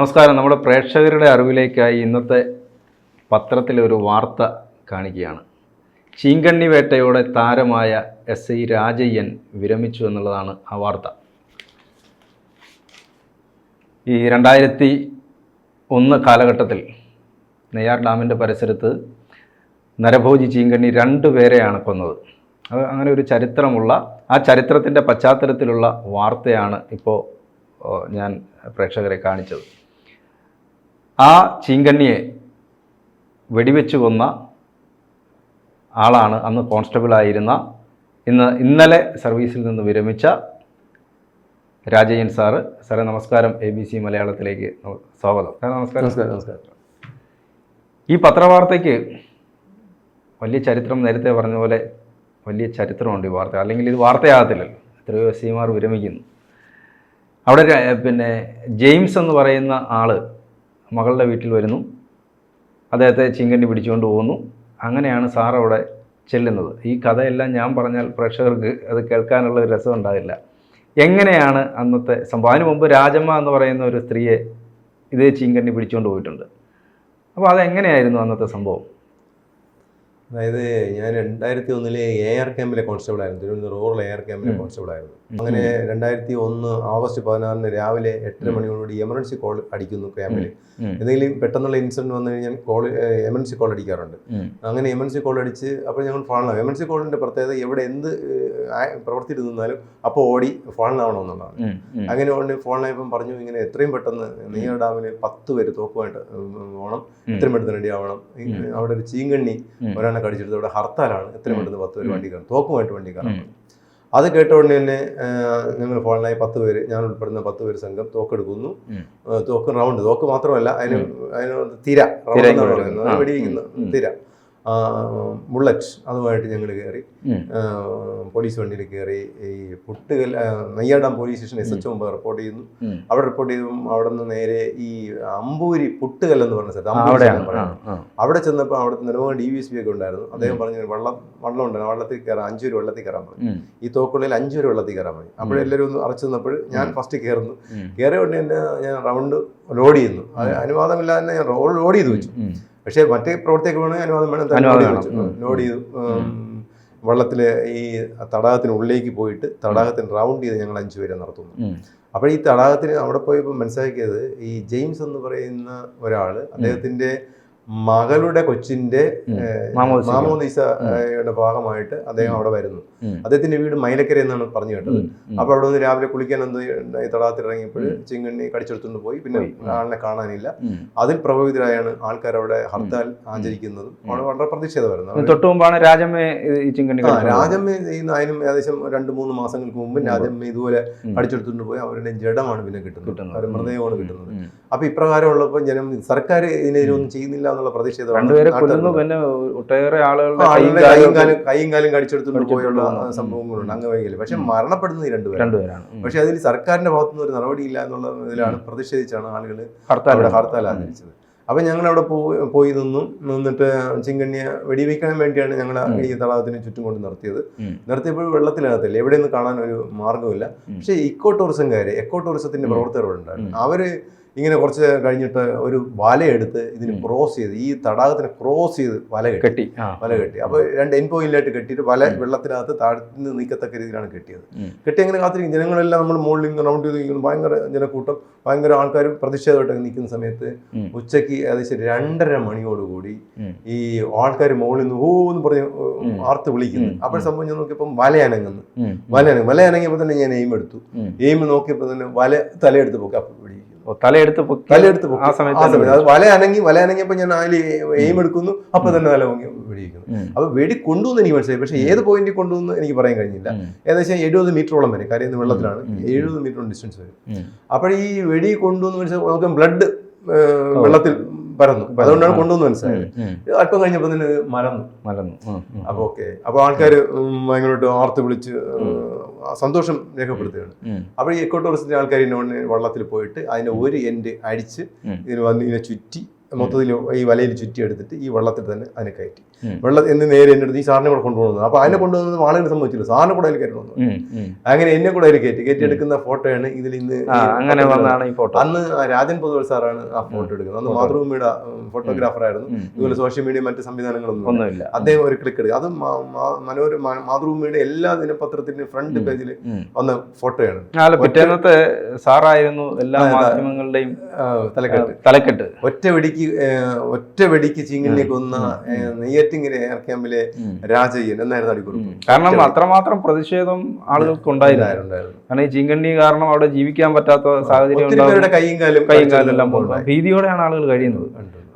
നമസ്കാരം. നമ്മുടെ പ്രേക്ഷകരുടെ അറിവിലേക്കായി ഇന്നത്തെ പത്രത്തിലെ ഒരു വാർത്ത കാണിക്കുകയാണ്. ചീങ്കണ്ണി വേട്ടയോടെ താരമായ എസ്. ഐ. രാജയ്യൻ വിരമിച്ചു എന്നുള്ളതാണ് ആ വാർത്ത. ഈ രണ്ടായിരത്തി ഒന്ന് കാലഘട്ടത്തിൽ നെയ്യാർ ഡാമിന്റെ പരിസരത്ത് നരഭോജി ചീങ്കണ്ണി രണ്ടു പേരെയാണ് കൊന്നത്. അത് അങ്ങനെ ഒരു ചരിത്രമുള്ള ആ ചരിത്രത്തിന്റെ പശ്ചാത്തലത്തിലുള്ള വാർത്തയാണ് ഇപ്പോൾ ഞാൻ പ്രേക്ഷകരെ കാണിച്ചത്. ആ ചീങ്കണ്ണിയെ വെടിവെച്ച് കൊന്ന ആളാണ് അന്ന് കോൺസ്റ്റബിളായിരുന്ന ഇന്ന് ഇന്നലെ സർവീസിൽ നിന്ന് വിരമിച്ച രാജയ്യൻ സാറ്. സാറേ നമസ്കാരം. എ ബി സി മലയാളത്തിലേക്ക് സ്വാഗതം. സാറേ നമസ്കാരം. നമസ്കാരം നമസ്കാരം. ഈ പത്രവാർത്തയ്ക്ക് വലിയ ചരിത്രം നേരത്തെ പറഞ്ഞ പോലെ വലിയ ചരിത്രമുണ്ട് ഈ വാർത്ത. അല്ലെങ്കിൽ ഇത് വാർത്തയാകത്തില്ലല്ലോ എത്രയോ എസ് സിമാർ വിരമിക്കുന്നു. അവിടെ പിന്നെ ജെയിംസ് എന്ന് പറയുന്ന ആൾ മകളുടെ വീട്ടിൽ വരുന്നു. അദ്ദേഹത്തെ ചിങ്കണ്ണി പിടിച്ചുകൊണ്ട് പോകുന്നു. അങ്ങനെയാണ് സാർ അവിടെ ചെല്ലുന്നത്. ഈ കഥയെല്ലാം ഞാൻ പറഞ്ഞാൽ പ്രേക്ഷകർക്ക് അത് കേൾക്കാനുള്ള ഒരു രസം ഉണ്ടാകില്ല എങ്ങനെയാണ് അന്നത്തെ സംഭവം? അതിനു മുമ്പ് രാജമ്മ എന്ന് പറയുന്ന ഒരു സ്ത്രീയെ ഇതേ ചീങ്കണ്ണി പിടിച്ചുകൊണ്ട് പോയിട്ടുണ്ട്. അപ്പോൾ അതെങ്ങനെയായിരുന്നു അന്നത്തെ സംഭവം? അതായത് ഞാൻ രണ്ടായിരത്തി ഒന്നിലെ എ ആർ ക്യാമ്പിലെ കോൺസ്റ്റബിൾ ആയിരുന്നു. തിരുവനന്തപുരം റൂറൽ എ ആർ ക്യാമ്പിലെ. കോൺസ്റ്റബിൾ ആയിരുന്നു. അങ്ങനെ രണ്ടായിരത്തി ഒന്ന് ഓഗസ്റ്റ് പതിനാറിന് രാവിലെ എട്ടര മണിയോടുകൂടി എമർജൻസി കോൾ അടിക്കുന്നു ക്യാമ്പിൽ. എന്തെങ്കിലും പെട്ടെന്നുള്ള ഇൻസിഡന്റ് വന്നു കഴിഞ്ഞാൽ കോൾ എമർജൻസി കോൾ അടിക്കാറുണ്ട്. അങ്ങനെ എമർജൻസി കോൾ അടിച്ച് അപ്പോൾ ഞങ്ങൾ ഫാളിനാവും എമർജൻസി കോളിന്റെ പ്രത്യേകത എവിടെ എന്ത് പ്രവർത്തിയിട്ട് നിന്നാലും അപ്പോൾ ഓടി ഫോണിലാവണമെന്നുള്ളതാണ്. അങ്ങനെ ഉടനെ ഫോണിലായപ്പം പറഞ്ഞു ഇങ്ങനെ എത്രയും പെട്ടെന്ന് നെയ്യാർ ഡാമിന് പത്ത് പേര് തോക്കുമായിട്ട് പോകണം. എത്രയും പെട്ടെന്ന് റെഡി ആവണം. അവിടെ ഒരു ചീങ്കണ്ണി. ഒരാളെ കടിച്ചെടുത്ത് അവിടെ ഹർത്താലാണ് എത്രയും പെട്ടെന്ന് പത്ത് പേര് ഉം. വണ്ടി കാണും തോക്കുമായിട്ട് വണ്ടി ഉം. അത് കേട്ട ഉടനെ തന്നെ ഞങ്ങൾ ഫോണിലായി പത്ത് പേര് ഞാൻ ഉൾപ്പെടുന്ന പത്ത് പേര് സംഘം തോക്കെടുക്കുന്നു. തോക്ക് റൗണ്ട് തോക്ക് മാത്രമല്ല അതിന് അതിന് തിര റൗണ്ട് തിരയ്ക്ക് എന്നാണ് വേണ്ടി. പറയുന്നത് ആ. അത് വെടിവെക്കുന്ന ഉം. തിര ബുള്ളറ്റ് അതുമായിട്ട് ഞങ്ങൾ കയറി പോലീസ് വണ്ടിയിൽ കയറി ഈ പുട്ടുകൽ നെയ്യാടാം പോലീസ് സ്റ്റേഷൻ എസ് എച്ച് മുമ്പ് റിപ്പോർട്ട് ചെയ്യുന്നു. അവിടെ റിപ്പോർട്ട് ചെയ്തു അവിടെ നിന്ന് നേരെ ഈ അമ്പൂരി പുട്ടുകൽ എന്ന് പറഞ്ഞ സ്ഥലത്ത് അമ്പൂരി. അവിടെ ചെന്നപ്പോൾ അവിടെ നിലവാരം ഡി വി എസ് പി ഒക്കെ ഉണ്ടായിരുന്നു. അദ്ദേഹം പറഞ്ഞു വെള്ളം വെള്ളം ഉണ്ടായിരുന്നു വെള്ളത്തിൽ കയറാൻ അഞ്ചു പേര് വെള്ളത്തിൽ കയറാൻ പറഞ്ഞു. ഈ തോക്കുള്ളിൽ അഞ്ചു പേര് വെള്ളത്തിൽ കയറാൻ പറഞ്ഞു. അപ്പോഴെല്ലാവരും ഒന്ന് അറച്ചു നിന്നപ്പോൾ ഞാൻ ഫസ്റ്റ് കയറുന്നു. കയറിയ ഉടനെ തന്നെ ഞാൻ റൗണ്ട് ലോഡ് ചെയ്യുന്നു. അനുവാദമില്ലാതെ ഞാൻ റോഡ് ലോഡ് ചെയ്ത് വെച്ചു. പക്ഷേ മറ്റേ പ്രവർത്തിയൊക്കെ വേണമെങ്കിൽ അനുവാദം വേണം. ലോഡ് ചെയ്ത്. വള്ളത്തിലെ ഈ തടാകത്തിനുള്ളിലേക്ക് പോയിട്ട് തടാകത്തിന് റൗണ്ട് ചെയ്ത് ഞങ്ങൾ അഞ്ചു പേരെ നടത്തുന്നു. അപ്പോൾ ഈ തടാകത്തിന് അവിടെ പോയപ്പോൾ മനസ്സിലാക്കിയത് ഈ ജെയിംസ് എന്ന് പറയുന്ന ഒരാൾ അദ്ദേഹത്തിന്റെ മകളുടെ കൊച്ചിന്റെ മാമോദീസയുടെ ഭാഗമായിട്ട് അദ്ദേഹം അവിടെ വരുന്നു. അദ്ദേഹത്തിന്റെ വീട് മൈലക്കര എന്നാണ് പറഞ്ഞു കേട്ടത്. അപ്പോൾ അവിടെ നിന്ന് രാവിലെ കുളിക്കാൻ എന്ത് തടാകത്തിൽ ഇറങ്ങിയപ്പോൾ ചിങ്ങണ്ണി കടിച്ചെടുത്തുകൊണ്ട് പോയി. പിന്നെ. ആളിനെ കാണാനില്ല. അതിൽ പ്രകോപിതരായാണ് ആൾക്കാർ അവിടെ ഹർത്താൽ ആചരിക്കുന്നതും. അവിടെ വളരെ പ്രതിഷേധമായിരുന്നു. ഇതിന് തൊട്ട് മുമ്പാണ് രാജമ്മേ ആ, രാജമ്മ ചെയ്യുന്ന അതിനും ഏകദേശം രണ്ട് മൂന്ന് മാസങ്ങൾക്ക് മുമ്പ് രാജമ്മ ഇതുപോലെ കടിച്ചെടുത്തുകൊണ്ട് പോയി. അവരുടെ ജഡമാണ് പിന്നെ കിട്ടുന്നത്. അവരുടെ മൃതദേഹമാണ് കിട്ടുന്നത്. അപ്പൊ ഇപ്രകാരം ഉള്ളപ്പോൾ ജനം സർക്കാർ ഇതിനെതിരെ ഒന്നും ചെയ്യുന്നില്ല എന്നുള്ള പിന്നെ ഒട്ടേറെ ആളുകളുടെ കൈയും കാലും കടിച്ചെടുത്തുകൊണ്ട് പോയുള്ള. സംഭവങ്ങളുണ്ട് അംഗവൈകല്യം. പക്ഷെ മരണപ്പെടുന്നത് രണ്ടുപേരാണ്. പക്ഷെ അതിൽ സർക്കാരിന്റെ ഭാഗത്തുനിന്ന് ഒരു നടപടിയില്ല എന്നുള്ള ഇതിലാണ് പ്രതിഷേധിച്ചാണ് ആളുകൾ ഹർത്താൽ ഹർത്താൽ ആചരിച്ചത് അപ്പം ഞങ്ങൾ അവിടെ പോയി പോയി നിന്നു. നിന്നിട്ട് ചിങ്കണ്ണിയെ വെടിവെക്കാൻ വേണ്ടിയാണ് ഞങ്ങൾ ഈ തടാകത്തിന് ചുറ്റും കൊണ്ട് നിർത്തിയത്. നിർത്തിയപ്പോൾ വെള്ളത്തിനകത്തില്ല. എവിടെയൊന്നും കാണാൻ ഒരു മാർഗമില്ല. പക്ഷേ ഇക്കോ ടൂറിസംകാർ എക്കോ ടൂറിസത്തിന്റെ ഉണ്ടായിരുന്നു. അവർ ഇങ്ങനെ കുറച്ച് കഴിഞ്ഞിട്ട് ഒരു വലയെടുത്ത് ഇതിന് ക്രോസ് ചെയ്ത് ഈ തടാകത്തിന് ക്രോസ് ചെയ്ത് വല കെട്ടി. വല കെട്ടി. അപ്പോൾ രണ്ട് എൻ പോയിന്റിലായിട്ട് കെട്ടിയിട്ട് വല വെള്ളത്തിനകത്ത് താഴ്ന്ന് നീക്കത്തക്ക രീതിയിലാണ് കെട്ടിയത്. കെട്ടി അങ്ങനെ കാത്തിരിക്കും? ജനങ്ങളെല്ലാം നമ്മൾ മുകളിൽ റൗണ്ട് ചെയ്ത് നിൽക്കുന്നു ഭയങ്കര ജനക്കൂട്ടം. ഭയങ്കര ആൾക്കാർ പ്രതിഷേധമായിട്ടൊക്കെ നിൽക്കുന്ന സമയത്ത്. ഉച്ചയ്ക്ക് ഏകദേശം രണ്ടര മണിയോടുകൂടി. ഈ ആൾക്കാർ മുകളിൽ നിന്ന് ഓ എന്ന് പറഞ്ഞ് ആർത്ത് വിളിക്കുന്നു. അപ്പോൾ സംഭവം ഞാൻ നോക്കിയപ്പം വല അനങ്ങുന്നു. വല അനങ്ങും വല അനങ്ങിയപ്പോൾ തന്നെ ഞാൻ എയിം എടുത്തു. എയിം നോക്കിയപ്പോൾ തന്നെ വല തലയെടുത്ത് പോക്കി. അപ്പം പിടിക്കുന്നു ഓ, തലയെടുത്ത് തലയെടുത്ത് ആ സമയത്ത് വല അനങ്ങി വല അനങ്ങിയപ്പോൾ ഞാൻ അതിൽ എയിം എടുക്കുന്നു. അപ്പൊ തന്നെ തല പൊങ്ങി വെടിയിക്കുന്നു അപ്പൊ വെടി കൊണ്ടുവന്ന് എനിക്ക് മനസ്സിലായി. പക്ഷെ ഏത് പോയിന്റിൽ കൊണ്ടുവന്ന് എനിക്ക് പറയാൻ കഴിഞ്ഞില്ല. ഏകദേശം എഴുപത് മീറ്ററോളം വരെ. കാര്യം വെള്ളത്തിലാണ്. എഴുപത് മീറ്റർ ഡിസ്റ്റൻസ് വരും. അപ്പോൾ ഈ വെടി കൊണ്ടുവന്ന് മനസ്സിലായി നമുക്ക് ബ്ലഡ് വെള്ളത്തിൽ പരന്നു. അതുകൊണ്ടാണ് കൊണ്ടുവന്ന് മനസ്സിലായത്. അല്പം കഴിഞ്ഞപ്പോൾ തന്നെ മരന്നു മരന്നു. അപ്പോൾ ഓക്കെ. അപ്പോൾ ആൾക്കാർ ഭയങ്കരമായിട്ട് ആർത്ത് വിളിച്ച് സന്തോഷം രേഖപ്പെടുത്തുകയാണ്. അപ്പോൾ ഈ എക്കോ ടൂറിസ്റ്റിന്റെ ആൾക്കാർ ഇന്നോണ്ട് വള്ളത്തിൽ പോയിട്ട് അതിന്റെ ഒരു എൻഡ് അടിച്ച് ഇതിന് വന്ന് ഇതിനെ ചുറ്റി മൊത്തത്തിൽ ഈ വലയിൽ ചുറ്റി എടുത്തിട്ട് ഈ വള്ളത്തിൽ തന്നെ അതിനെ കയറ്റി. വെള്ളം എന്ന് നേരെ എന്റെ അടുത്ത് ഈ സാറിനെ കൂടെ കൊണ്ടുപോകുന്നത്. അപ്പൊ അതിനെ കൊണ്ടുവന്നത് ആളുകൾ സംഭവിച്ചില്ല സാറിനെ കൂടെ അതിൽ കയറ്റണം. അങ്ങനെ എന്നെ കൂടെ അതിൽ കയറ്റി. കയറ്റി എടുക്കുന്ന ഫോട്ടോയാണ് ഇതിൽ ഇന്ന് അങ്ങനെ വന്നാണ് ഈ ഫോട്ടോ. അന്ന് രാജൻ പൊതുവൽ സാറാണ് ആ ഫോട്ടോ എടുക്കുന്നത്. അന്ന് മാതൃഭൂമിയുടെ ഫോട്ടോഗ്രാഫർ ആയിരുന്നു. ഇതുപോലെ സോഷ്യൽ മീഡിയ മറ്റ് സംവിധാനങ്ങളൊന്നും ഇല്ല. അദ്ദേഹം ഒരു ക്ലിക്ക് എടുക്കുക. അത് മനോര മാതൃഭൂമിയുടെ എല്ലാ ദിനപത്രത്തിന്റെ ഫ്രണ്ട്. പേജിൽ വന്ന ഫോട്ടോയാണ്. പിറ്റേന്നത്തെ സാറായിരുന്നു എല്ലാ മാധ്യമങ്ങളുടെയും തലക്കെട്ട്. തലക്കെട്ട്. ഒറ്റ വെടിക്ക് ഒറ്റ വെടിക്ക് ചീങ്കണ്ണിയെ കൊന്ന ഏഹ്, നെയ്യാറ്റിങ്കര എയർ ക്യാമ്പിലെ. രാജയ്യൻ എന്നായിരുന്നു അടിക്കുറിപ്പ്. കാരണം അത്രമാത്രം പ്രതിഷേധം ആളുകൾക്ക് ഉണ്ടായിരുന്നു കാരണം ഈ ചീങ്കണ്ണി കാരണം അവിടെ ജീവിക്കാൻ പറ്റാത്ത സാഹചര്യം കൈയും കാലും കൈയും കാലും എല്ലാം പോകും ഭീതിയോടെയാണ് ആളുകൾ കഴിയുന്നത്.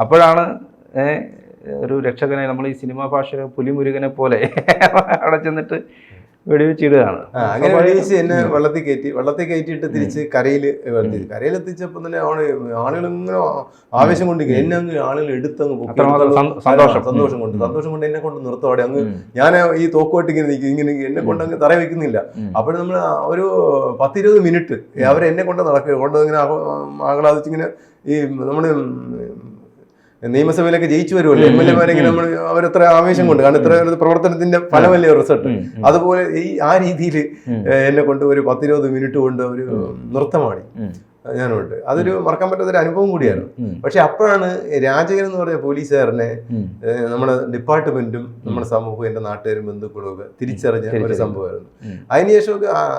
അപ്പോഴാണ് ഒരു രക്ഷകനെ നമ്മൾ ഈ സിനിമാ ഭാഷ പുലിമുരുകനെ പോലെ അവിടെ ചെന്നിട്ട് വെടിവെച്ചിടുകയാണ്. അങ്ങനെ വെടിവെച്ച് എന്നെ വെള്ളത്തിൽ കയറ്റി വെള്ളത്തിൽ കയറ്റിയിട്ട് തിരിച്ച് കരയിൽ കരയിൽ എത്തിച്ചപ്പോൾ തന്നെ ആളുകൾ ഇങ്ങനെ ആവേശം കൊണ്ട് എന്നെ അങ്ങ് ആളുകൾ എടുത്തങ്ങ് സന്തോഷം. സന്തോഷം കൊണ്ട്. സന്തോഷം കൊണ്ട് എന്നെ കൊണ്ട് നിർത്തോടെ അങ്ങ് ഞാൻ ഈ തോക്കുമായിട്ട് ഇങ്ങനെ നിൽക്കും. ഇങ്ങനെ എന്നെ കൊണ്ട് അങ്ങ് തറ വെക്കുന്നില്ല. അപ്പോൾ നമ്മൾ ഒരു പത്തിരുപത് മിനിറ്റ് അവരെന്നെ കൊണ്ട് നടക്കുക കൊണ്ട് ഇങ്ങനെ ആഹ്ലാദിച്ചിങ്ങനെ ഈ നമ്മുടെ നിയമസഭയിലൊക്കെ ജയിച്ചു വരുമല്ലോ. എം എൽ എമാരെങ്കിലും നമ്മൾ അവരത്ര ആവേശം കൊണ്ട് കാരണം ഇത്ര പ്രവർത്തനത്തിന്റെ ഫലമല്ലേ റിസൾട്ട്. അതുപോലെ ഈ ആ രീതിയിൽ എന്നെ കൊണ്ട് ഒരു പത്തിരുപത് മിനിറ്റ് കൊണ്ട് ഒരു നൃത്തമാടി ഉം. ഞാനുണ്ട് അതൊരു മറക്കാൻ പറ്റാത്തൊരു അനുഭവം കൂടിയാണ്. പക്ഷെ അപ്പോഴാണ് രാജകൻ എന്ന് പറഞ്ഞ പോലീസുകാരനെ. നമ്മുടെ ഡിപ്പാർട്ട്മെന്റും നമ്മുടെ സമൂഹവും എന്റെ നാട്ടുകാരും ബന്ധുക്കളും ഒക്കെ തിരിച്ചറിഞ്ഞ ഒരു. സംഭവമായിരുന്നു. അതിനുശേഷം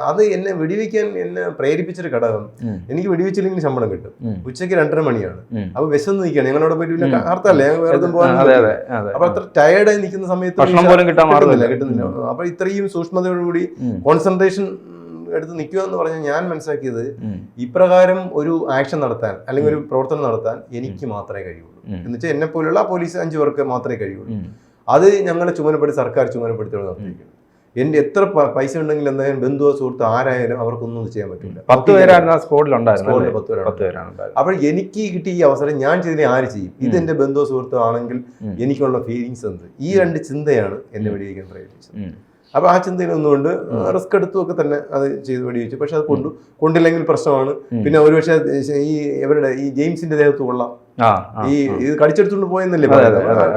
അത് എന്നെ വെടിവെക്കാൻ എന്നെ പ്രേരിപ്പിച്ചൊരു ഘടകം. എനിക്ക് വെടിവെച്ചില്ലെങ്കിൽ ശമ്പളം കിട്ടും. ഉച്ചയ്ക്ക് രണ്ടര മണിയാണ്. അപ്പൊ വിശന്ന് നിൽക്കുകയാണ്. ഞങ്ങളവിടെ പോയിട്ട് പിന്നെ കാർത്തല്ലേ വേറെ പോകാൻ അപ്പൊ അത്ര ടയർഡായി നിൽക്കുന്ന സമയത്ത് കിട്ടുന്നില്ല കിട്ടുന്നില്ല. അപ്പൊ ഇത്രയും സൂക്ഷ്മതയോടുകൂടി. കോൺസെൻട്രേഷൻ എടുത്ത് നിൽക്കുക എന്ന് പറഞ്ഞാൽ ഞാൻ മനസ്സിലാക്കിയത്. ഇപ്രകാരം ഒരു ആക്ഷൻ നടത്താൻ അല്ലെങ്കിൽ ഒരു പ്രവർത്തനം നടത്താൻ എനിക്ക് മാത്രമേ കഴിയുള്ളൂ. എന്ന് വെച്ചാൽ എന്നെ പോലുള്ള പോലീസ് അഞ്ചു പേർക്ക് മാത്രമേ കഴിയുള്ളൂ. അത് ഞങ്ങളെ ചുമതലപ്പെടുത്തി സർക്കാർ ചുമതലപ്പെടുത്തിയോട് നടത്തിയിരിക്കുന്നത് എന്റെ എത്ര പൈസ ഉണ്ടെങ്കിൽ എന്തായാലും ബന്ധുവോ സുഹൃത്ത് ആരായാലും അവർക്കൊന്നും ചെയ്യാൻ പറ്റില്ല. പത്ത് പേരാണ് പത്ത് അപ്പോൾ എനിക്ക് കിട്ടിയ ഈ അവസരം ഞാൻ ചെയ്തതിനെ ആര് ചെയ്യും? ഇത് എന്റെ ബന്ധുവോ സുഹൃത്തോ ആണെങ്കിൽ എനിക്കുള്ള ഫീലിങ്സ് എന്ത്? ഈ രണ്ട് ചിന്തയാണ് എന്നെ വെടിവെക്കാൻ പ്രേരിപ്പിച്ചത്. അപ്പോൾ ആ ചിന്തയിൽ ഒന്നുകൊണ്ട് റിസ്ക് എടുത്തുമൊക്കെ തന്നെ അത് ചെയ്ത് വെടിവെച്ചു പക്ഷെ അത് കൊണ്ടു കൊണ്ടില്ലെങ്കിൽ പ്രശ്നമാണ്. പിന്നെ ഒരുപക്ഷെ ഈ ഇവരുടെ ഈ ജെയിംസിന്റെ ദേഹത്ത് കൊള്ളാം. ഈ. ഇത് കടിച്ചെടുത്തുകൊണ്ട് പോയെന്നല്ലേ.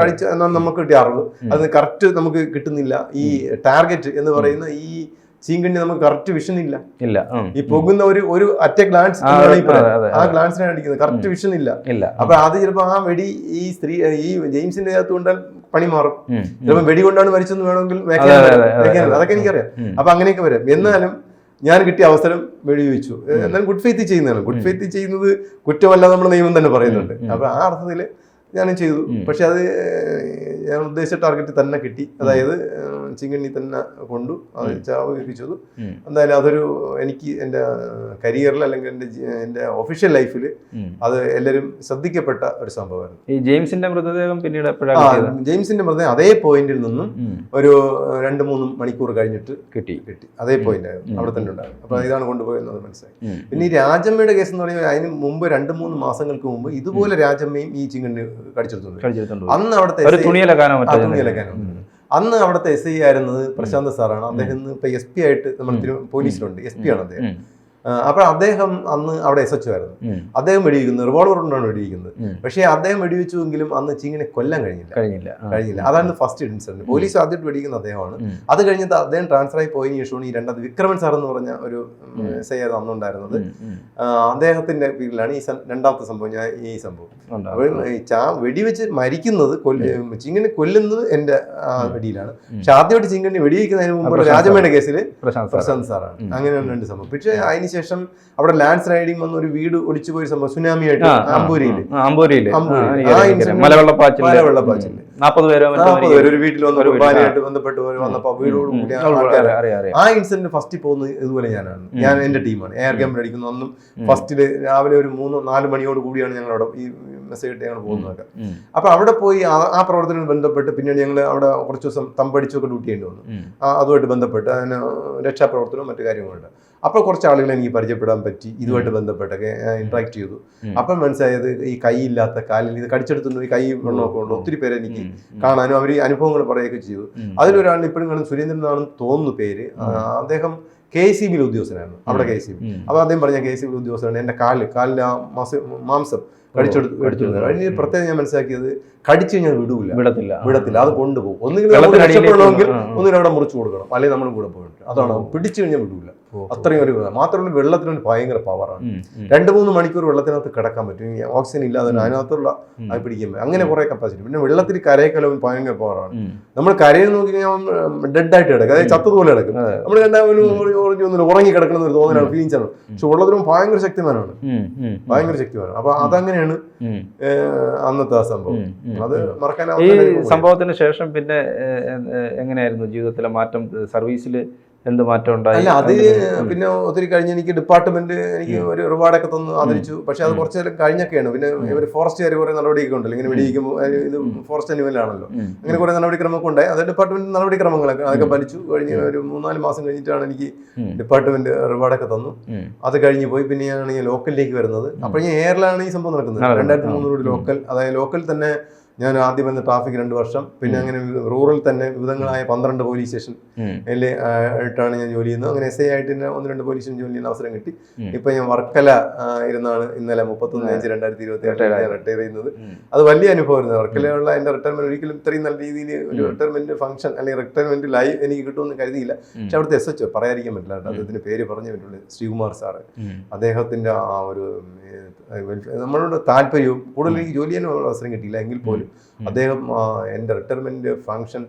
കടിച്ച എന്നാൽ നമുക്ക് കിട്ടിയ അറിവ്. അത് കറക്റ്റ് നമുക്ക് കിട്ടുന്നില്ല. ഈ ടാർഗറ്റ് എന്ന് പറയുന്ന ഈ ചീങ്കണ്ണി നമുക്ക് കറക്റ്റ് വിഷൻ ഇല്ല. ഇല്ല. ഈ പോകുന്ന ഒരു ഒരു അറ്റ ഗ്ലാൻസ് ആ, ഗ്ലാൻസിനാണ് അടിക്കുന്നത് കറക്റ്റ് വിഷൻ ഇല്ല. ഇല്ല അപ്പൊ അത് ചിലപ്പോ ആ വെടി ഈ സ്ത്രീ ഈ ജെയിംസിന്റെ അകത്ത് കൊണ്ടാൽ പണി മാറും. ചിലപ്പോ വെടി കൊണ്ടാണ് മരിച്ചെന്ന് വേണമെങ്കിൽ. അതൊക്കെ എനിക്കറിയാം. അപ്പൊ അങ്ങനെയൊക്കെ വരാം. എന്നാലും ഞാൻ കിട്ടിയ അവസരം വെടി വെച്ചു എന്നാലും ഗുഡ് ഫെയ്ത്ത് ചെയ്യുന്നതാണ്. ഗുഡ് ഫെയ്ത്ത് ചെയ്യുന്നത് കുറ്റമല്ല നമ്മുടെ നിയമം തന്നെ പറയുന്നുണ്ട്. അപ്പൊ ആ അർത്ഥത്തിൽ ഞാനും ചെയ്തു. പക്ഷെ അത് ഞാൻ ഉദ്ദേശിച്ച ടാർഗറ്റ് തന്നെ കിട്ടി. അതായത് ചിങ്ങണ്ണി തന്നെ കൊണ്ടു അത് ചാവ് കേൾപ്പിച്ചത്. എന്തായാലും അതൊരു എനിക്ക് എന്റെ കരിയറിൽ അല്ലെങ്കിൽ എന്റെ എന്റെ ഒഫീഷ്യൽ ലൈഫിൽ. അത് എല്ലാവരും ശ്രദ്ധിക്കപ്പെട്ട ഒരു സംഭവമായിരുന്നു. ഈ ജെയിംസിന്റെ മൃതദേഹം പിന്നീട് ജെയിംസിന്റെ മൃതദേഹം അതേ പോയിന്റിൽ നിന്നും. ഒരു രണ്ട് മൂന്ന് മണിക്കൂർ കഴിഞ്ഞിട്ട് കിട്ടി. കിട്ടി. അതേ പോയിന്റ് ആയിരുന്നു. അവിടെ തന്നെ ഉണ്ടായിരുന്നു. അപ്പൊ ഇതാണ് കൊണ്ടുപോയെന്നത് മനസ്സിലായി. ഉം. പിന്നെ ഈ രാജമ്മയുടെ കേസ് എന്ന് പറയുമ്പോൾ അതിന് മുമ്പ് രണ്ട് മൂന്ന് മാസങ്ങൾക്ക് മുമ്പ് ഇതുപോലെ രാജമ്മയും ഈ ചിങ്കണ്ണി കടിച്ചെടുത്തുണ്ട്. അന്ന് അവിടുത്തെ തുണിയിലക്കാനോ. അന്ന് അവിടുത്തെ എസ് ഐ ആയിരുന്നത് പ്രശാന്ത് സാറാണ്. അദ്ദേഹം ഇപ്പൊ എസ് പി ആയിട്ട് നമ്മൾ പോലീസിലുണ്ട്. എസ് പി ആണ് അദ്ദേഹം. അപ്പോൾ അദ്ദേഹം അന്ന് അവിടെ എസ് എച്ച് ആയിരുന്നു. അദ്ദേഹം വെടിവെക്കുന്നത് റിവോൾവർ കൊണ്ടാണ് വെടിവെക്കുന്നത്. പക്ഷേ അദ്ദേഹം വെടിവെച്ചുവെങ്കിലും അന്ന് ചിങ്ങിനെ കൊല്ലം കഴിഞ്ഞില്ല. കഴിഞ്ഞില്ല. കഴിഞ്ഞില്ല. അതാണ് ഫസ്റ്റ് ഇൻസിഡന്റ് പോലീസ് ആദ്യമായിട്ട് വെടിക്കുന്ന അദ്ദേഹമാണ്. അത് കഴിഞ്ഞിട്ട് അദ്ദേഹം ട്രാൻസ്ഫർ ആയി പോയതിനു ശേഷമാണ് ഈ രണ്ടാമത് വിക്രമൻ സാർ എന്ന് പറഞ്ഞ ഒരു എസ് ഐ ആയിരുന്നു അന്നുണ്ടായിരുന്നത് അദ്ദേഹത്തിന്റെ കീഴിലാണ് ഈ രണ്ടാമത്തെ സംഭവം ഞാൻ ഈ സംഭവം. അപ്പോൾ ചാ വെടിവെച്ച് മരിക്കുന്നത് കൊല്ല ചിങ്ങനെ കൊല്ലുന്നത് എന്റെ വെടിയിലാണ്. പക്ഷെ ആദ്യമായിട്ട് ചിങ്ങിനെ വെടിവെക്കുന്നതിന് മുമ്പ് പ്രശാന്ത് കേസിൽ പ്രശാന്ത് സാറാണ്. അങ്ങനെയാണ് രണ്ട് സംഭവം. പക്ഷേ അതിനുശേഷം അവിടെ ലാൻഡ് സ്ലൈഡിങ് വന്ന ഒരു വീട് ഒളിച്ചു പോയ സംഭവം സുനാമി ആയിട്ട് ആ, ആ, മലവെള്ളപ്പാച്ചിൽ. നാൽപ്പത് പേരോ നാൽപ്പത് പേര് ഒരു വീട്ടിൽ വന്ന ഒരു ഭാര്യയായിട്ട് ബന്ധപ്പെട്ട് വന്ന് വന്നപ്പോൾ വീടോട് കൂടി. ആ ഇൻസിഡന്റ് ഫസ്റ്റ് പോകുന്നത് ഇതുപോലെ ഞാനാണ്. ഞാൻ എന്റെ ടീമാണ്. എയർ ക്യാമ്പിൽ അടിക്കുന്ന. ഒന്നും. ഫസ്റ്റിൽ രാവിലെ ഒരു മൂന്ന് നാല് മണിയോട് കൂടിയാണ് ഞങ്ങൾ അവിടെ ഈ മെസ്സേജ് ഇട്ട് ഞങ്ങൾ പോകുന്നതൊക്കെ. അപ്പൊ അവിടെ പോയി ആ- പ്രവർത്തനം ബന്ധപ്പെട്ട് പിന്നീട് ഞങ്ങൾ അവിടെ കുറച്ച് ദിവസം തമ്പടിച്ചൊക്കെ ഡ്യൂട്ടി ചെയ്യേണ്ടി വന്നു. അതുമായിട്ട് ബന്ധപ്പെട്ട് അതിന് രക്ഷാപ്രവർത്തനവും മറ്റു കാര്യങ്ങളുണ്ട്. അപ്പോൾ കുറച്ച് ആളുകളെ എനിക്ക് പരിചയപ്പെടാൻ പറ്റി. ഇതുമായിട്ട് ബന്ധപ്പെട്ടൊക്കെ ഇന്ററാക്ട് ചെയ്തു. അപ്പം മനസ്സിലായത് ഈ കൈയില്ലാത്ത കാലിൽ ഇത് കടിച്ചെടുത്തുണ്ട് ഈ കൈ വെള്ളമൊക്കെ ഉണ്ട് ഒത്തിരി പേരെ എനിക്ക്. കാണാനും അവർ അനുഭവങ്ങൾ പറയുകയൊക്കെ ചെയ്തു. അതിലൊരാൾ അതിലൊരാളിന് ഇപ്പോഴും കാണും സുരേന്ദ്രൻ എന്നാണെന്ന് തോന്നുന്നു പേര്. അദ്ദേഹം കെ സി ബിയിൽ ഉദ്യോഗസ്ഥനായിരുന്നു അവിടെ കെ സി ബി. അപ്പൊ അപ്പോൾ അദ്ദേഹം പറഞ്ഞ കെ സി ബി ഉദ്യോഗസ്ഥനാണ് എന്റെ കാലിൽ കാലിൽ ആ മസ മാംസം കടിച്ചെടുത്ത്. എടുത്തിരുന്നത് അതിന് പ്രത്യേകം ഞാൻ മനസ്സിലാക്കിയത് കടിച്ചു ഞാൻ വിടൂല. വിടത്തില്ല. വിടത്തില്ല. അത് കൊണ്ടുപോകും. ഒന്നുകിൽ രക്ഷപ്പെടണമെങ്കിൽ. ഒന്നുകിൽ അവിടെ മുറിച്ചു കൊടുക്കണം. അല്ലെങ്കിൽ നമ്മൾ കൂടെ പോയിട്ട് അതാണ് പിടിച്ചു കഴിഞ്ഞാൽ വിടൂല. അത്രയും ഒരു മാത്രമല്ല വെള്ളത്തിന് ഭയങ്കര പവറാണ്. രണ്ട് മൂന്ന് മണിക്കൂർ വെള്ളത്തിനകത്ത് കിടക്കാൻ പറ്റും. ഓക്സിജൻ ഇല്ലാതെ അതിനകത്തുള്ള. അത് പിടിക്കാൻ പറ്റും അങ്ങനെ കുറെ കപ്പാസിറ്റി പിന്നെ വെള്ളത്തിൽ കരയൊക്കെ ഭയങ്കര പവറാണ് നമ്മൾ കരയിൽ നോക്കി കഴിഞ്ഞാൽ ഡെഡ് ആയിട്ട് കിടക്കും. അതായത് ചത്തതുപോലെ കിടക്കും. നമ്മൾ രണ്ടാമത് ഉറങ്ങി കിടക്കണം ഒരു തോന്നലാണ് ഫീലിങ്സ് ആണ്. പക്ഷെ വെള്ളത്തിനും ഭയങ്കര ശക്തിമാനാണ്. ഭയങ്കര ശക്തിമാനാണ്. അപ്പൊ അതങ്ങനെയാണ് അന്നത്തെ ആ സംഭവം. അത്. അത് ഈ സംഭവത്തിന് ശേഷം പിന്നെ എങ്ങനെയായിരുന്നു ജീവിതത്തിലെ മാറ്റം? സർവീസിൽ എന്ത് മാറ്റം ഉണ്ടായി അല്ല അത് പിന്നെ ഒത്തിരി കഴിഞ്ഞ് എനിക്ക് ഡിപ്പാർട്ട്മെന്റ് എനിക്ക് ഒരു റിവാർഡൊക്കെ തന്നു ആദരിച്ചു. പക്ഷെ അത് കുറച്ച് നേരം കഴിഞ്ഞൊക്കെയാണ്. പിന്നെ ഇവർ ഫോറസ്റ്റുകാർ കുറെ നടപടിയൊക്കെ ഉണ്ടല്ലോ. ഇങ്ങനെ വെടിയിക്കുമ്പോൾ ഇത് ഫോറസ്റ്റ് അനിമലാണല്ലോ ആണല്ലോ. അങ്ങനെ കുറെ നടപടിക്രമമൊക്കെ ഉണ്ടായി. അത് ഡിപ്പാർട്ട്മെന്റ് നടപടിക്രമങ്ങളൊക്കെ അതൊക്കെ വലിച്ചു കഴിഞ്ഞ് ഒരു മൂന്നാൽ മാസം കഴിഞ്ഞിട്ടാണ് എനിക്ക്. ഡിപ്പാർട്ട്മെന്റ് റിവാർഡൊക്കെ തന്നു. അത് കഴിഞ്ഞ് പോയി. പിന്നെയാണ് ഞാൻ ലോക്കലിലേക്ക് വരുന്നത്. അപ്പോൾ ഞാൻ എയറിലാണ് ഈ സംഭവം നടക്കുന്നത്. നടക്കുന്നത്. രണ്ടായിരത്തി മൂന്നിലൂടെ ലോക്കൽ അതായത് ലോക്കൽ തന്നെ ഞാൻ ആദ്യം വന്ന ട്രാഫിക് രണ്ട് വർഷം. പിന്നെ അങ്ങനെ റൂറൽ തന്നെ വിവിധങ്ങളായ പന്ത്രണ്ട് പോലീസ് സ്റ്റേഷൻ ആയിട്ടാണ് ഞാൻ ജോലി ചെയ്യുന്നത്. അങ്ങനെ എസ് ഐ ആയിട്ട് തന്നെ ഒന്ന് രണ്ട് പോലീസ് സ്റ്റേഷൻ ജോലി ചെയ്യുന്ന അവസരം കിട്ടി. ഇപ്പൊ ഞാൻ വർക്കല ഇരുന്നാണ് ഇന്നലെ മുപ്പത്തൊന്ന് അഞ്ച് രണ്ടായിരത്തി ഇരുപത്തി Retired ഞാൻ റിട്ടയർ ചെയ്യുന്നത്. അത് വലിയ അനുഭവമായിരുന്നു. വർക്കലയുള്ള എന്റെ റിട്ടയർമെന്റ് ഒരിക്കലും ഇത്രയും നല്ല രീതിയിൽ ഒരു. റിട്ടയർമെന്റ് ഫംഗ്ഷൻ അല്ലെങ്കിൽ റിട്ടയർമെന്റ് ലൈവ് എനിക്ക് കിട്ടുമെന്ന് കരുതിയില്ല. പക്ഷെ അവിടുത്തെ എസ് എച്ച് പറയാതിരിക്കാൻ പറ്റില്ല അദ്ദേഹത്തിന്റെ പേര് പറഞ്ഞു പറ്റുള്ളൂ. ശ്രീകുമാർ സാറ്. അദ്ദേഹത്തിന്റെ ആ ഒരു നമ്മളോട് താല്പര്യവും കൂടുതൽ എനിക്ക് ജോലി ചെയ്യാൻ അവസരം കിട്ടിയില്ല. എങ്കിൽ പോലും അദ്ദേഹം എന്റെ റിട്ടയർമെന്റ് ഫംഗ്ഷൻ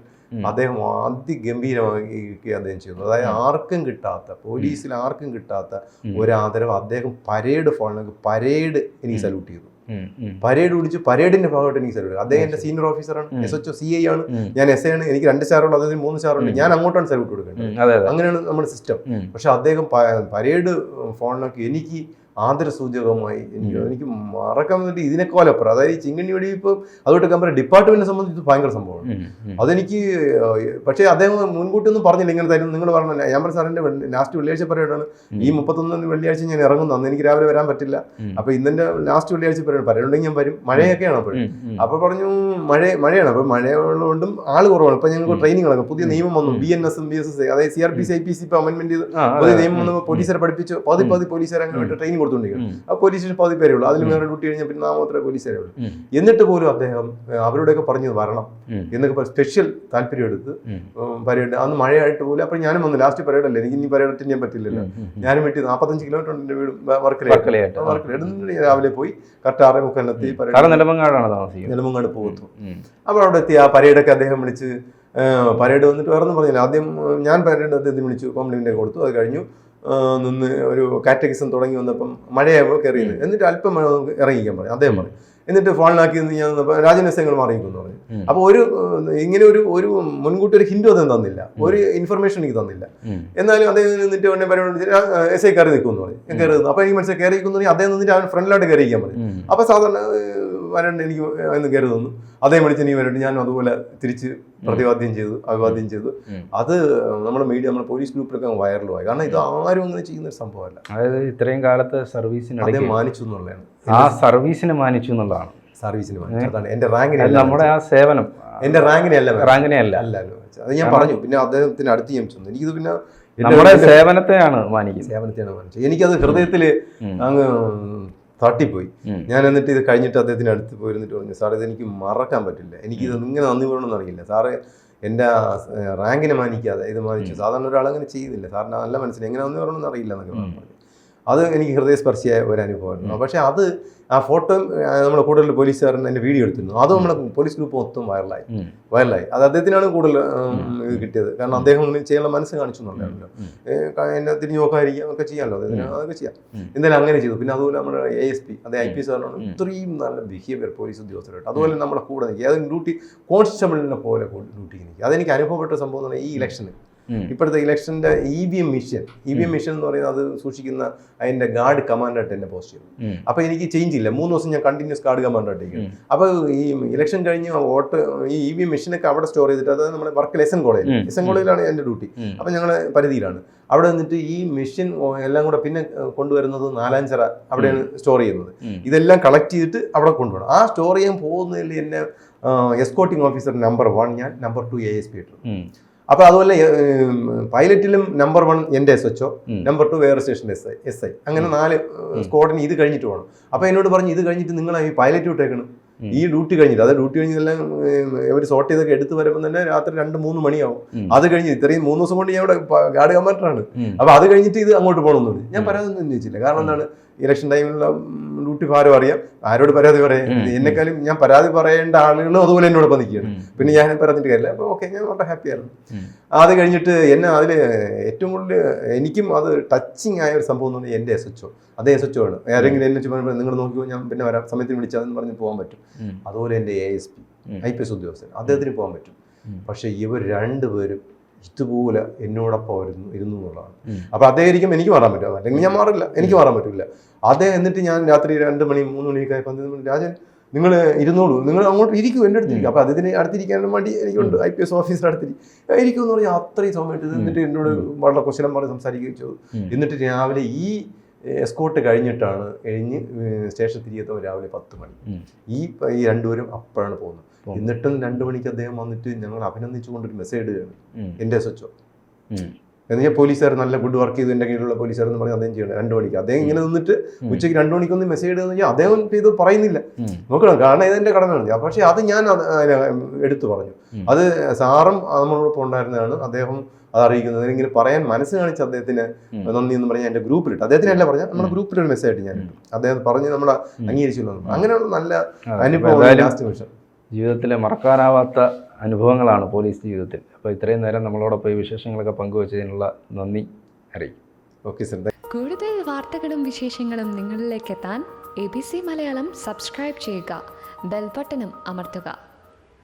അദ്ദേഹം അതിഗംഭീരമായി അദ്ദേഹം ചെയ്യുന്നു. അതായത് ആർക്കും കിട്ടാത്ത പോലീസിൽ ആർക്കും കിട്ടാത്ത ഒരാദരവ് ഒരു ആദരവ് അദ്ദേഹം പരേഡ് ഫോണിലേക്ക് പരേഡ് എനിക്ക് സല്യൂട്ട് ചെയ്തു. പരേഡ് വിളിച്ച് പരേഡിന്റെ ഭാഗമായിട്ട് എനിക്ക് സല്യൂട്ട് അദ്ദേഹം എന്റെ സീനിയർ ഓഫീസറാണ്. S H O C I ആണ് ഞാൻ എസ് ഐ ആണ് എനിക്ക് രണ്ട് സ്റ്റാറുള്ളൂ അദ്ദേഹത്തിന് മൂന്ന് സ്റ്റാറുണ്ട്. ഞാൻ അങ്ങോട്ടാണ് സല്യൂട്ട് കൊടുക്കേണ്ടത്. അങ്ങനെയാണ് നമ്മുടെ സിസ്റ്റം. പക്ഷെ അദ്ദേഹം പരേഡ് ഫോണിലൊക്കെ എനിക്ക് ആദരസൂചകമായി എനിക്ക് എനിക്ക് മറക്കാൻ വേണ്ടി ഇതിനേക്കാളും അപ്പുറം. അതായത് ഈ ചിങ്ങണ്ണി വെടിയിപ്പ് അതുമായിട്ട് കമ്പയർ ഡിപ്പാർട്ട്മെന്റിനെ സംബന്ധിച്ച് ഭയങ്കര സംഭവമാണ്. അതെനിക്ക് പക്ഷേ അദ്ദേഹം മുൻകൂട്ടി ഒന്നും പറഞ്ഞില്ല ഇങ്ങനെ തരും നിങ്ങൾ പറഞ്ഞില്ല. ഞാൻ പറഞ്ഞ സാറിന്റെ ലാസ്റ്റ് വെള്ളിയാഴ്ച പരേഡാണ്. ഈ മുപ്പത്തൊന്ന് വെള്ളിയാഴ്ച ഞാൻ ഇറങ്ങുന്നു. അന്ന് എനിക്ക് രാവിലെ വരാൻ പറ്റില്ല. അപ്പൊ ഇന്നെ ലാസ്റ്റ് വെള്ളിയാഴ്ച പരേഡ് പരേഡുണ്ടെങ്കിൽ ഞാൻ വരും. മഴയൊക്കെയാണ് അപ്പോഴും. അപ്പൊ പറഞ്ഞു മഴ മഴയാണ്. അപ്പൊ മഴയുള്ളതുകൊണ്ടും ആൾ കുറവാണ്. ഇപ്പൊ ഞങ്ങൾക്ക് ട്രെയിനിങ്ങളൊക്കെ ട്രെയിനിങ് നടക്കും പുതിയ. നിയമം വന്നു. B N S B S S അതായത് C R P C I P C ഇപ്പൊ അമെന്റ്മെന്റ് ചെയ്ത് പുതിയ നിയമം വന്നു. പോലീസുകാരെ പഠിപ്പിച്ചു. പതി പതി പോലീസുകാരെ അങ്ങോട്ട്. ട്രെയിനിങ് കൊടുത്തോണ്ടിരിക്കുന്നു ആ പോലീസ് സ്റ്റേഷൻ പതി പേരേ ഉള്ളൂ. അതിൽ. വേറെ ഡ്യൂട്ടി കഴിഞ്ഞാൽ പിന്നെ മാത്രമേ പോലീസുകാരെ ഉള്ളൂ. എന്നിട്ട് പോലും അദ്ദേഹം അവരോടൊക്കെ പറഞ്ഞത് വരണം. എന്നൊക്കെ സ്പെഷ്യൽ താല്പര്യം എടുത്ത്. പരേഡ് അന്ന് മഴയായിട്ട് പോലും അപ്പൊ ഞാനും വന്നു. ലാസ്റ്റ് പരേഡ് അല്ലേ എനിക്ക് ഇനി പരേഡ് അറ്റൻഡ് ചെയ്യാൻ പറ്റില്ലല്ലോ. ഞാനും വീട്ടിൽ നാൽപ്പത്തഞ്ച് കിലോമീറ്റർ ഉണ്ട് എന്റെ വീട് വർക്കലായിട്ട് വർക്കലയായിട്ട്. വർക്കല. എടുത്തിട്ട് ഞാൻ രാവിലെ പോയി കറക്റ്റ് ആറേ മുക്കാലത്തി പരേഡ് നെടുമങ്ങാടാണ് താമസിക്കുന്നത്. നിലമങ്ങാട് പോകുന്നു. അപ്പോൾ അവിടെ എത്തി. ആ പരേഡൊക്കെ അദ്ദേഹം വിളിച്ച് പരേഡ് വന്നിട്ട് വേറെ ഒന്നും പറഞ്ഞില്ല. ആദ്യം ഞാൻ പരേഡ് അദ്ദേഹത്തിന് വിളിച്ചു. കോംപ്ലിമെന്റ് കൊടുത്തു. അത് കഴിഞ്ഞു. നിന്ന് ഒരു കാറ്റഗിസം തുടങ്ങി വന്നപ്പം മഴയായപ്പോൾ കയറിയത് എന്നിട്ട് അല്പം മഴ ഇറങ്ങിക്കാൻ പറയും. അദ്ദേഹം പറഞ്ഞു എന്നിട്ട് ഫോണിലാക്കി ഞാൻ രാജൻ എസ് മാറിയിരിക്കുന്നു പറഞ്ഞു. അപ്പോൾ ഒരു ഇങ്ങനെ ഒരു ഒരു മുൻകൂട്ടി ഒരു ഹിൻഡു അദ്ദേഹം തന്നില്ല. ഒരു ഇൻഫർമേഷൻ എനിക്ക് തന്നില്ല. എന്നാലും അദ്ദേഹം നിന്നിട്ട് ഉടനെ പരിപാടി എസ് ഐ കയറി നിൽക്കുമെന്ന് പറഞ്ഞു. ഞാൻ കയറി നിന്നു അപ്പോൾ എനിക്ക് മനസ്സിലായി കയറി നിൽക്കുന്നു അദ്ദേഹം നിന്നിട്ട് അവൻ ഫ്രണ്ടിലായിട്ട് കയറി ഇരിക്കാൻ പറഞ്ഞു. അപ്പോൾ അപ്പൊ സാധാരണ വരണ്ട് എനിക്ക് എന്ന് കയറി തന്നു അദ്ദേഹം വിളിച്ച് നീ വരണ്ട് ഞാൻ അതുപോലെ തിരിച്ച് പ്രതിവാദ്യം ചെയ്തു അഭിവാദ്യം ചെയ്തു. അത് നമ്മുടെ മീഡിയ നമ്മുടെ പോലീസ് ഗ്രൂപ്പിലൊക്കെ വൈറലുമായി കാരണം ഇത് ആരും അങ്ങനെ ചെയ്യുന്ന ഒരു സംഭവമല്ല. അതായത് ഇത്രയും കാലത്തെ സർവീസിന് അദ്ദേഹം മാനിച്ചു എന്നുള്ളതാണ്. ആ സർവീസിനെ മാനിച്ചു എന്നുള്ളതാണ്. സർവീസിന് എന്റെ റാങ്കിനെ നമ്മുടെ ആ സേവനം. എന്റെ റാങ്കിനെ അല്ല റാങ്കിനെ അല്ല. അല്ല അത് ഞാൻ പറഞ്ഞു. പിന്നെ അദ്ദേഹത്തിന് അടുത്ത് ഞാൻ ചെന്നു. എനിക്കിത് പിന്നെ നമ്മുടെ സേവനത്തെയാണ് മാനിക്കുന്നത്. സേവനത്തെയാണ് മാനിച്ചത്. എനിക്കത് ഹൃദയത്തിൽ ഉം. അങ്ങ് തട്ടിപ്പോയി. ഞാൻ എന്നിട്ട് ഇത് കഴിഞ്ഞിട്ട് അദ്ദേഹത്തിന് അടുത്ത് പോയി പോയിരുന്നിട്ട് പറഞ്ഞു സാർ ഇത് എനിക്ക് മറക്കാൻ പറ്റില്ല. എനിക്കിത് ഇങ്ങനെ നന്ദി പറയണമെന്ന് അറിയില്ല. സാറ് എന്റെ റാങ്കിനെ മാനിക്കാതെ ഇത് മാനിച്ചു. സാധാരണ ഒരാൾ അങ്ങനെ ചെയ്യുന്നില്ല. സാറിന് നല്ല മനസ്സിന് എങ്ങനെ നന്ദി പറയണമെന്ന് അറിയില്ല എന്നൊക്കെ പറഞ്ഞു. അത് എനിക്ക് ഹൃദയസ്പർശിയായ ഒരു അനുഭവമായിരുന്നു പക്ഷേ അത് ആ ഫോട്ടോ നമ്മുടെ കൂടുതൽ പോലീസുകാരൻ എന്റെ വീഡിയോ എടുത്തിരുന്നു. അത് നമ്മൾ പോലീസ് ഗ്രൂപ്പ് മൊത്തം വൈറലായി. വൈറലായി. അത് അദ്ദേഹത്തിനാണ് കൂടുതൽ കിട്ടിയത്. കാരണം അദ്ദേഹം ചെയ്യാനുള്ള മനസ്സ് കാണിച്ചു എന്നുണ്ടായിരുന്നല്ലോ എന്നെ തിരിഞ്ഞു നോക്കാതിരിക്കാം ഒക്കെ ചെയ്യാമല്ലോ. അദ്ദേഹത്തിന് അതൊക്കെ ചെയ്യാം. എന്തായാലും അങ്ങനെ ചെയ്തു. പിന്നെ അതുപോലെ നമ്മുടെ എ എസ് പി അതേ ഐ പി സാറിനാണ്. ഇത്രയും നല്ല ബിഹേവിയർ പോലീസ് ഉദ്യോഗസ്ഥരായിട്ട് അതുപോലെ നമ്മളെ കൂടെ നിൽക്കുക. അത് ഡ്യൂട്ടി കോൺസ്റ്റബിളിനെ പോലെ ഡ്യൂട്ടി നിൽക്കുക. അതെനിക്ക് അനുഭവപ്പെട്ട സംഭവം എന്ന് പറഞ്ഞാൽ ഈ ഇലക്ഷന്. ഇപ്പോഴത്തെ ഇലക്ഷന്റെ E V M machine E V M machine എന്ന് പറയുന്നത് അത് സൂക്ഷിക്കുന്ന അതിന്റെ ഗാർഡ് കമാൻഡായിട്ട് എന്നെ പോസ്റ്റ് ചെയ്തു. അപ്പൊ എനിക്ക് ചേഞ്ച് ഇല്ല. മൂന്ന് ദിവസം ഞാൻ കണ്ടിന്യൂസ് ഗാർഡ് കമാൻഡായിട്ടേക്കും ഇരിക്കും അപ്പോൾ ഈ ഇലക്ഷൻ കഴിഞ്ഞ് വോട്ട് ഈ ഇ വി എം മെഷീനൊക്കെ അവിടെ സ്റ്റോർ ചെയ്തിട്ട് അതായത് നമ്മുടെ work S N college. S N കോളേജിലാണ് എന്റെ ഡ്യൂട്ടി. അപ്പൊ ഞങ്ങളെ ഞങ്ങൾ പരിധിയിലാണ്. അവിടെ നിന്നിട്ട് ഈ മെഷീൻ എല്ലാം കൂടെ പിന്നെ കൊണ്ടുവരുന്നത് നാലാഞ്ചിറ അവിടെയാണ് സ്റ്റോർ ചെയ്യുന്നത്. ഇതെല്ലാം കളക്ട് ചെയ്തിട്ട് അവിടെ കൊണ്ടുപോകണം ആ സ്റ്റോർ ചെയ്യാൻ പോകുന്നതിൽ എന്നെ എസ്കോട്ടിംഗ് ഓഫീസർ നമ്പർ വൺ ഞാൻ number two A S P ഇട്ടു ഉം. അപ്പോൾ അതുപോലെ പൈലറ്റിലും നമ്പർ വൺ എന്റെ S H O number two വേറെ സ്റ്റേഷന്റെ എസ് ഐ എസ് ഐ അങ്ങനെ നാല് സ്ക്വാഡിന് ഇത് കഴിഞ്ഞിട്ട് പോകണം അപ്പൊ എന്നോട് പറഞ്ഞു ഇത് കഴിഞ്ഞിട്ട് നിങ്ങൾ ഈ പൈലറ്റ് വിട്ടേക്കണം. ഈ ഡ്യൂട്ടി കഴിഞ്ഞിട്ട്. അത് ഡ്യൂട്ടി കഴിഞ്ഞെല്ലാം ഇവർ സോർട്ട് ചെയ്തൊക്കെ എടുത്ത് വരുമ്പോൾ തന്നെ രാത്രി രണ്ട് മൂന്ന് മണിയാവും. അത് കഴിഞ്ഞ് ഇത്രയും മൂന്ന് ദിവസം കൊണ്ട് ഞാൻ ഇവിടെ ഗാർഡ് കമാൻഡറാണ്. അപ്പൊ അത് കഴിഞ്ഞിട്ട് ഇത് അങ്ങോട്ട് പോകണമെന്നുണ്ട് ഞാൻ. പരാതി ഒന്നും ചോദിച്ചില്ല കാരണം എന്താണ് ഇലക്ഷൻ ടൈമിലുള്ള ഡ്യൂട്ടി ഭാരം അറിയാം. ആരോട് പരാതി പറയാം. എന്നെക്കാളും ഞാൻ പരാതി പറയേണ്ട ആളുകളും അതുപോലെ എന്നോടൊപ്പം നിൽക്കുകയാണ്. പിന്നെ ഞാൻ പറഞ്ഞിട്ട് കാര്യമില്ല. അപ്പോൾ ഓക്കെ ഞാൻ വളരെ ഹാപ്പിയായിരുന്നു ആയിരുന്നു അത് കഴിഞ്ഞിട്ട് എന്നെ അതിൽ ഏറ്റവും കൂടുതൽ എനിക്കും അത് ടച്ചിങ് ആയ ഒരു സംഭവം എന്ന് പറഞ്ഞാൽ എന്റെ എസ് എച്ച് ഒ അതേ എസ് എച്ച് ഒ ആണ്. ആരെങ്കിലും എന്നെ ചുമ്മാ നിങ്ങൾ നോക്കിയോ ഞാൻ പിന്നെ വരാം. സമയത്തിന് വിളിച്ചാൽ പറഞ്ഞ് പോകാൻ പറ്റും. അതുപോലെ എന്റെ A S P. I P S ഉദ്യോഗസ്ഥൻ. അദ്ദേഹത്തിന് പോകാൻ പറ്റും. പക്ഷേ ഇവർ രണ്ടുപേരും ഇതുപോലെ എന്നോടൊപ്പം ഇരുന്നു ഇരുന്നു എന്നുള്ളതാണ്. അപ്പൊ അപ്പോൾ അദ്ദേഹം ഇരിക്കും എനിക്ക് മാറാൻ പറ്റും. അല്ലെങ്കിൽ ഞാൻ മാറില്ല. എനിക്ക് മാറാൻ പറ്റില്ല. അദ്ദേഹം എന്നിട്ട് ഞാൻ രാത്രി രണ്ട് മണി മൂന്ന് മണിയൊക്കെ ആയപ്പോൾ മണി രാജൻ നിങ്ങൾ ഇരുന്നോളൂ. നിങ്ങൾ അങ്ങോട്ട് ഇരിക്കും എന്റെ അടുത്തിരിക്കും അപ്പോൾ അതിന് അടുത്തിരിക്കാനും വേണ്ടി എനിക്കുണ്ട്. ഐ പി എസ് ഓഫീസിന്റെ അടുത്തിരിക്കും ഇരിക്കും എന്ന് പറഞ്ഞാൽ അത്രയും സമയത്ത് എന്നിട്ട് എന്നോട് വളരെ ക്വസ്റ്റനം പറഞ്ഞ് സംസാരിക്കുകയും ചെയ്തു. എന്നിട്ട് രാവിലെ ഈ എസ്കോട്ട് കഴിഞ്ഞിട്ടാണ് കഴിഞ്ഞ് സ്റ്റേഷൻ തിരികെത്തുമ്പോൾ രാവിലെ പത്ത് മണി. ഈ ഈ രണ്ടുപേരും അപ്പോഴാണ് പോകുന്നത്. പോകും. എന്നിട്ടും രണ്ട് മണിക്ക് അദ്ദേഹം വന്നിട്ട് ഞങ്ങൾ അഭിനന്ദിച്ചുകൊണ്ടൊരു മെസ്സേജ് ഇടുകയാണ് എന്റെ എസ് എച്ച്. എന്ന് ഞാൻ പോലീസുകാർ നല്ല ഗുഡ് വർക്ക് ചെയ്തു എന്റെ കീഴിലുള്ള പോലീസുകാർ എന്ന് പറഞ്ഞ് അദ്ദേഹം ചെയ്യണം രണ്ട് മണിക്ക്. അദ്ദേഹം ഇങ്ങനെ നിന്നിട്ട് ഉച്ചയ്ക്ക് രണ്ട് മണിക്കൊന്നും മെസ്സേജ് ഇടുക കഴിഞ്ഞാൽ അദ്ദേഹം ഇത് പറയുന്നില്ല. നോക്കണം കാരണം ഇതെന്റെ കടമയാണ്. പക്ഷേ അത് ഞാൻ എടുത്തു പറഞ്ഞു. അത് സാറും നമ്മളോടൊപ്പം ഉണ്ടായിരുന്നതാണ്. അദ്ദേഹം അത് അറിയിക്കുന്നത്. ഇങ്ങനെ പറയാൻ മനസ്സ് കാണിച്ച അദ്ദേഹത്തിന്. നന്ദി എന്ന് പറഞ്ഞാൽ എന്റെ ഗ്രൂപ്പിലിട്ട് അല്ല പറഞ്ഞ നമ്മുടെ ഗ്രൂപ്പിലൊരു മെസ്സേജ് ഞാൻ ഇട്ടു അദ്ദേഹം പറഞ്ഞ് നമ്മളെ. അംഗീകരിച്ചില്ല അങ്ങനെയുള്ള നല്ല അനുഭവം ജീവിതത്തിലെ മറക്കാനാവാത്ത അനുഭവങ്ങളാണ് പോലീസ് ജീവിതത്തിൽ. അപ്പോൾ ഇത്രയും നേരം നമ്മളോടൊപ്പം ഈ വിശേഷങ്ങളൊക്കെ പങ്കുവച്ചതിനുള്ള നന്ദി. അറിയിക്കും ഓക്കെ സർ കൂടുതൽ വാർത്തകളും വിശേഷങ്ങളും നിങ്ങളിലേക്ക് എത്താൻ A B C Malayalam subscribe ചെയ്യുക. ബെൽബട്ടനും അമർത്തുക.